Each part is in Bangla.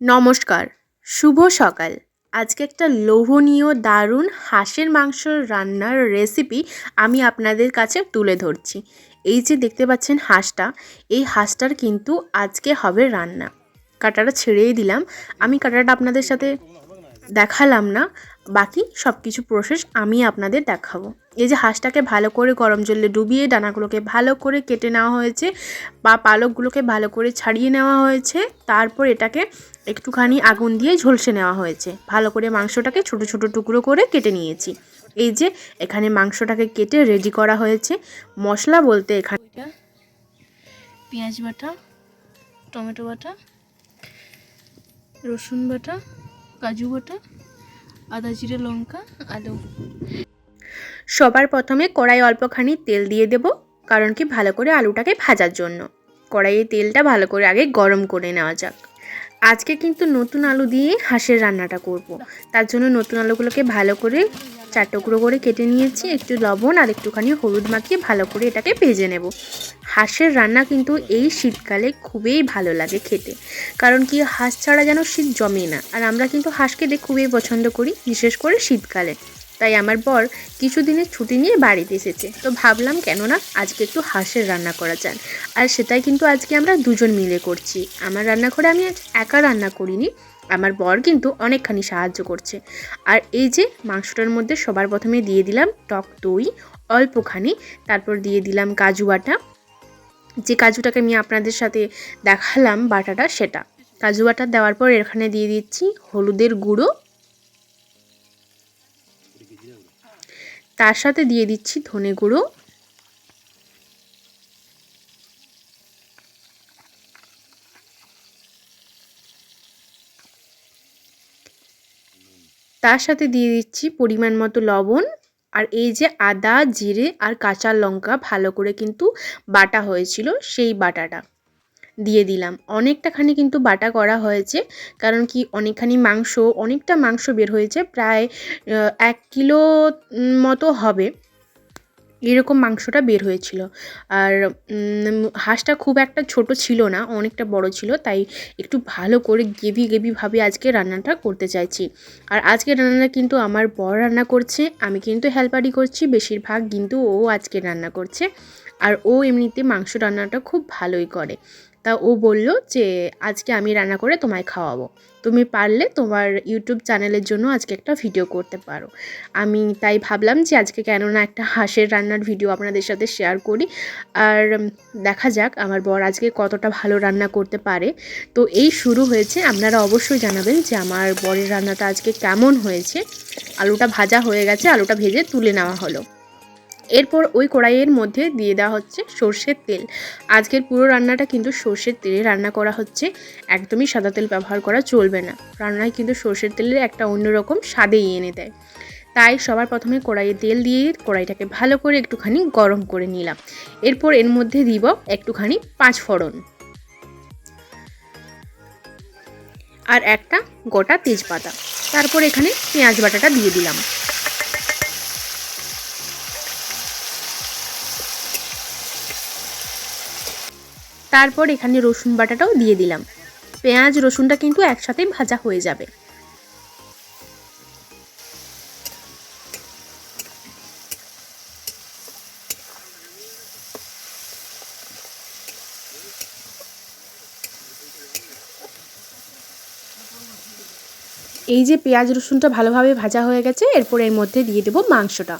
নমস্কার, শুভ সকাল। আজকে একটা লোভনীয়, দারুণ হাঁসের মাংস রান্নার রেসিপি আমি আপনাদের কাছে তুলে ধরছি। এই যে দেখতে পাচ্ছেন হাঁসটা, এই হাঁসটার কিন্তু আজকে হবে রান্না। কাটাটা ছেড়েই দিলাম। আমি কাটাটা আপনাদের সাথে দেখালাম না। বাকি সব কিছু প্রসেস আমি আপনাদের দেখাবো। এই যে হাঁসটাকে ভালো করে গরম জলে ডুবিয়ে ডানাগুলোকে ভালো করে কেটে নেওয়া হয়েছে বা পালকগুলোকে ভালো করে ছাড়িয়ে নেওয়া হয়েছে, তারপর এটাকে একটুখানি আগুন দিয়ে ঝলসে নেওয়া হয়েছে। ভালো করে মাংসটাকে ছোট ছোট টুকরো করে কেটে নিয়েছি। এই যে এখানে মাংসটাকে কেটে রেডি করা হয়েছে। মশলা বলতে এখানে পেঁয়াজ বাটা, টমেটো বাটা, রসুন বাটা কাজু বাটা, আদা জিরে লঙ্কা আলু সবার প্রথমে কড়াই অল্পখানি তেল দিয়ে দেব, কারণ কি ভালো করে আলুটাকে ভাজার জন্য। কড়াইয়ে তেলটা ভালো করে আগে গরম করে নেওয়া যাক। আজকে কিন্তু নতুন আলু দিয়ে হাঁসের রান্নাটা করব। তার জন্য নতুন আলুগুলোকে ভালো করে চার টুকরো করে কেটে নিয়েছি, একটু লবণ আর একটুখানি হলুদ মাখিয়ে ভালো করে এটাকে ভেজে নেব। হাঁসের রান্না কিন্তু এই শীতকালে খুবই ভালো লাগে খেতে। কারণ কি হাঁস ছাড়া যেন শীত জমে না। আর আমরা কিন্তু হাঁস খেতে খুবই পছন্দ করি, বিশেষ করে শীতকালে। তাই আমার বর কিছুদিনের ছুটি নিয়ে বাড়িতে এসেছে। তো ভাবলাম কেননা আজকে একটু হাঁসের রান্না করা যান আর সেটাই কিন্তু আজকে আমরা দুজন মিলে করছি। আমার রান্নাঘরে আমি আজ একা রান্না করিনি, আমার বর কিন্তু অনেকখানি সাহায্য করছে। আর এই যে মাংসটার মধ্যে সবার প্রথমে দিয়ে দিলাম টক দই, অল্পখানি, তারপর দিয়ে দিলাম কাজু বাটা যে কাজুটাকে আমি আপনাদের সাথে দেখালাম বাটাটা, সেটা। কাজু বাটা দেওয়ার পর এখানে দিয়ে দিচ্ছি হলুদের গুঁড়ো। তার সাথে দিয়ে দিচ্ছি ধনে গুঁড়ো। তার সাথে দিয়ে দিচ্ছি পরিমাণ মতো লবণ। আর এই যে আদা, জিরে আর কাঁচা লঙ্কা ভালো করে কিন্তু বাটা হয়েছিল, সেই বাটাটা দিয়ে দিলাম। অনেকটাখানি কিন্তু বাটা করা হয়েছে, কারণ কি অনেকখানি মাংস, অনেকটা মাংস বের হয়েছে, প্রায় এক কিলো মতো হবে। এরকম মাংসটা বের হয়েছিল। আর হাঁসটা খুব একটা ছোট ছিল না, অনেকটা বড় ছিল, তাই একটু ভালো করে গেভি গেভিভাবে আজকে রান্নাটা করতে চাইছি। আর আজকে রান্নাটা কিন্তু আমার বড় রান্না করছে, আমি কিন্তু হেল্পারই করছি, বেশিরভাগ কিন্তু ও আজকে রান্না করছে। আর ও এমনিতে মাংস রান্নাটা খুব ভালোই করে। তা ও বলল যে, আজকে আমি রান্না করে তোমায় খাওয়াবো। তুমি পারলে তোমার ইউটিউব চ্যানেলের জন্য আজকে একটা ভিডিও করতে পারো। আমি তাই ভাবলাম যে, আজকে কেননা একটা হাঁসের রান্নার ভিডিও আপনাদের সাথে শেয়ার করি। আর দেখা যাক আমার বর আজকে কতটা ভালো রান্না করতে পারে। তো এই শুরু হয়েছে। আপনারা অবশ্যই জানাবেন যে, আমার বরের রান্নাটা আজকে কেমন হয়েছে। আলুটা ভাজা হয়ে গেছে। আলুটা ভেজে তুলে নেওয়া হলো। এরপর ওই কড়াইয়ের মধ্যে দিয়ে দেওয়া হচ্ছে সর্ষের তেল। আজকের পুরো রান্নাটা কিন্তু সর্ষের তেলে রান্না করা হচ্ছে। একদমই সাদা তেল ব্যবহার করা চলবে না। রান্নায় কিন্তু সর্ষের তেলের একটা অন্যরকম স্বাদেই এনে দেয়। তাই সবার প্রথমে কড়াইয়ে তেল দিয়ে কড়াইটাকে ভালো করে একটুখানি গরম করে নিলাম। এরপর এর মধ্যে দিব একটুখানি পাঁচ ফোড়ন আর একটা গোটা তেজপাতা। তারপর এখানে পেঁয়াজ বাটাটা দিয়ে দিলাম। তারপর এখানে রসুন বাটাটাও দিয়ে দিলাম। পেঁয়াজ, রসুনটা কিন্তু একসাথেই ভাজা হয়ে যাবে। এই যে পেঁয়াজ, রসুনটা ভালোভাবে ভাজা হয়ে গেছে, এরপর এর মধ্যে দিয়ে দেবো মাংসটা।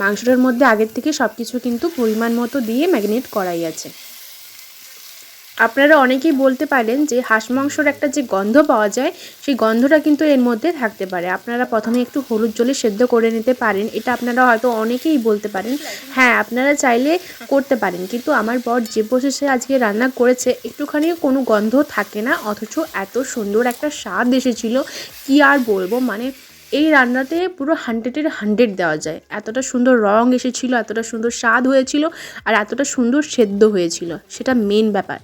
মাংসটার মধ্যে আগের থেকে সব কিছু কিন্তু পরিমাণ মতো দিয়ে ম্যাগনেট করাই আছে। আপনারা অনেকেই বলতে পারেন যে হাঁস মাংসর একটা যে গন্ধ পাওয়া যায়, সেই গন্ধটা কিন্তু এর মধ্যে থাকতে পারে। আপনারা প্রথমে একটু হলুদ জলে সেদ্ধ করে নিতে পারেন। এটা আপনারা হয়তো অনেকেই বলতে পারেন। হ্যাঁ আপনারা চাইলে করতে পারেন। কিন্তু আমার বর যে প্রসেসে আজকে রান্না করেছে, একটুখানি কোনো গন্ধ থাকে না। অথচ এত সুন্দর একটা স্বাদ এসেছিল। কি আর বলব? মানে এই রান্নাতে পুরো হান্ড্রেডের হান্ড্রেড দেওয়া যায়। এতটা সুন্দর রং এসেছিল, এতটা সুন্দর স্বাদ হয়েছিল, আর এতটা সুন্দর সেদ্ধ হয়েছিল। সেটা মেন ব্যাপার।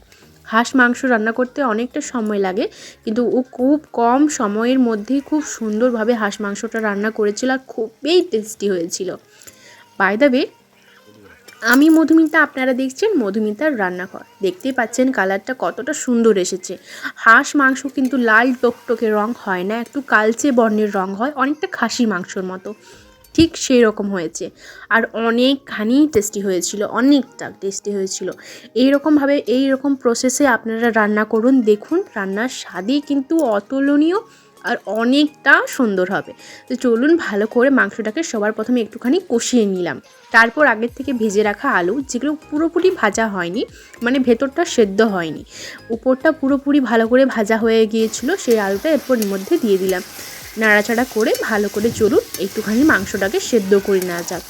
হাঁস, মাংস রান্না করতে অনেকটা সময় লাগে। কিন্তু ও খুব কম সময়ের মধ্যেই খুব সুন্দরভাবে হাঁস, মাংসটা রান্না করেছিল আর খুবই টেস্টি হয়েছিল। বাই দ্য আমি মধুমিতা, আপনারা দেখছেন মধুমিতার রান্নাঘর। দেখতেই পাচ্ছেন কালারটা কতটা সুন্দর এসেছে। হাঁস, মাংস কিন্তু লাল টকটকে রং হয় না, একটু কালচে বর্ণের রং হয়, অনেকটা খাসি মাংসর মতো। ঠিক সেই রকম হয়েছে। আর অনেকখানি টেস্টি হয়েছিল, অনেকটা টেস্টি হয়েছিল। এইরকমভাবে এই রকম প্রসেসে আপনারা রান্না করুন, দেখুন রান্নার স্বাদই কিন্তু অতুলনীয় আর অনেকটা সুন্দর হবে। তো চলুন ভালো করে মাংসটাকে সবার প্রথমে একটুখানি কষিয়ে নিলাম। তারপর আগের থেকে ভেজে রাখা আলু, যেগুলো পুরোপুরি ভাজা হয়নি মানে ভেতরটা সেদ্ধ হয়নি, উপরটা পুরোপুরি ভালো করে ভাজা হয়ে গিয়েছিল, সেই আলুটা এরপর মধ্যে দিয়ে দিলাম। নাড়াচাড়া করে ভালো করে চলুন একটুখানি মাংসটাকে সেদ্ধ করে নেওয়া যাক।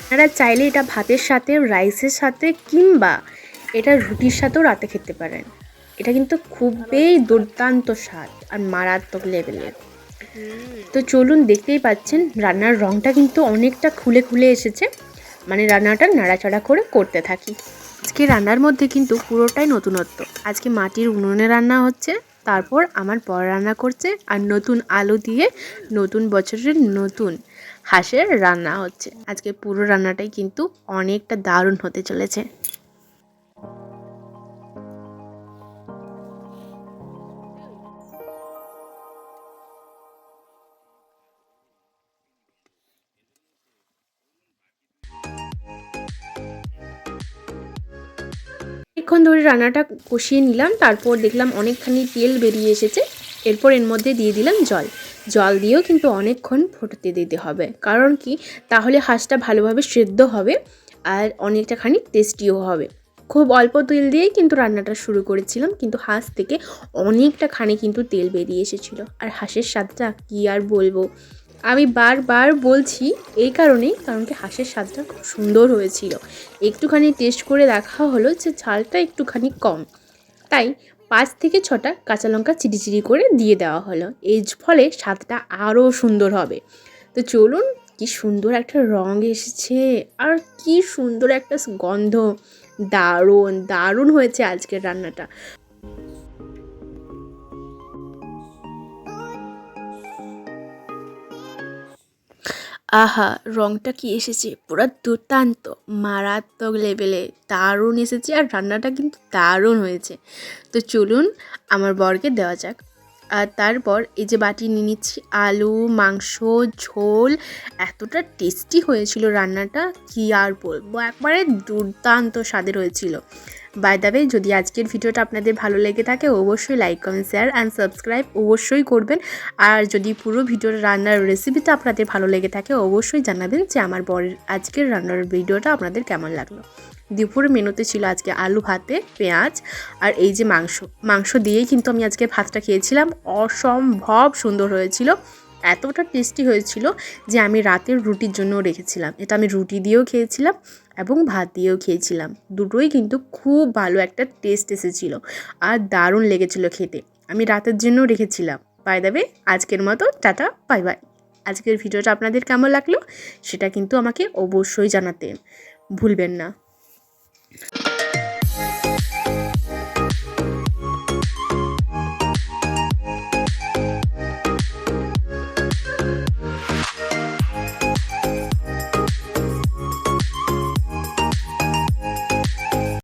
আপনারা চাইলে এটা ভাতের সাথে, রাইসের সাথে কিংবা এটা রুটির সাথেও রাতে খেতে পারেন। এটা কিন্তু খুবই দুর্দান্ত স্বাদ আর মারাত্মক লেভেলের। তো চলুন দেখতেই পাচ্ছেন, রান্নার রঙটা কিন্তু অনেকটা খুলে খুলে এসেছে। মানে রান্নাটা নাড়াচাড়া করে করতে থাকি। আজকে রান্নার মধ্যে কিন্তু পুরোটাই নতুনত্ব। আজকে মাটির উনুনে রান্না হচ্ছে। তারপর আমার পর রান্না করছে আর নতুন আলু দিয়ে নতুন বছরের নতুন হাঁসের রান্না হচ্ছে। আজকে পুরো রান্নাটাই কিন্তু অনেকটা দারুণ হতে চলেছে। অনেকক্ষণ ধরে রান্নাটা কষিয়ে নিলাম, তারপর দেখলাম অনেকখানি তেল বেরিয়ে এসেছে। এরপর এর মধ্যে দিয়ে দিলাম জল। জল দিয়েও কিন্তু অনেকক্ষণ ফুটতে দিতে হবে। কারণ কি? তাহলে হাঁসটা ভালোভাবে সেদ্ধ হবে আর অনেকটা খানি টেস্টিও হবে। খুব অল্প তেল দিয়েই কিন্তু রান্নাটা শুরু করেছিলাম, কিন্তু হাঁস থেকে অনেকটা খানি কিন্তু তেল বেরিয়ে এসেছিল। আর হাঁসের স্বাদটা কী আর বলব? আমি বারবার বলছি এই কারণেই কারণ কি হাঁসের স্বাদটা খুব সুন্দর হয়েছিল। একটুখানি টেস্ট করে দেখা হলো যে ঝালটা একটুখানি কম। তাই পাঁচ থেকে ছটা কাঁচা লঙ্কা চিরি করে দিয়ে দেওয়া হলো। এর ফলে স্বাদটা আরও সুন্দর হবে। তো চলুন, কি সুন্দর একটা রং এসেছে আর কি সুন্দর একটা গন্ধ। দারুণ দারুণ হয়েছে আজকের রান্নাটা। আহা, রংটা কি এসেছে? পুরো দুর্দান্ত। মারাত্মক লেভেলে। দারুণ এসেছে আর রান্নাটা কিন্তু দারুণ হয়েছে। তো চলুন, আমার বরকে দেওয়া যাক। আর তারপর এই যে বাটি নিয়ে নিচ্ছি, আলু, মাংস, ঝোল, এতটা টেস্টি হয়েছিল রান্নাটা, কি আর বলব? একবারে দুর্দান্ত স্বাদের হয়েছিল। বাই দ্য যদি আজকের ভিডিওটা আপনাদের ভালো লেগে থাকে, অবশ্যই like comment share and subscribe অবশ্যই করবেন। আর যদি পুরো ভিডিওর রান্নার রেসিপিটা আপনাদের ভালো লেগে থাকে, অবশ্যই জানাবেন যে আমার বরের আজকের রান্নার ভিডিওটা আপনাদের কেমন লাগল। দুপুরের মেনুতে ছিল আজকে আলু ভাতে, পেঁয়াজ আর এই যে মাংস। মাংস দিয়েই কিন্তু আমি আজকে ভাতটা খেয়েছিলাম। অসম্ভব সুন্দর হয়েছিল। এতটা টেস্টি হয়েছিল যে আমি রাতের রুটির জন্যও রেখেছিলাম। এটা আমি রুটি দিয়েও খেয়েছিলাম এবং ভাত দিয়েও খেয়েছিলাম। দুটোই কিন্তু খুব ভালো একটা টেস্ট এসেছিল আর দারুণ লেগেছিল খেতে। আমি রাতের জন্য রেখেছিলাম। বাই দেবে আজকের মতো টাটা বাই বাই আজকের ভিডিওটা আপনাদের কেমন লাগল সেটা কিন্তু আমাকে অবশ্যই জানাতে ভুলবেন না।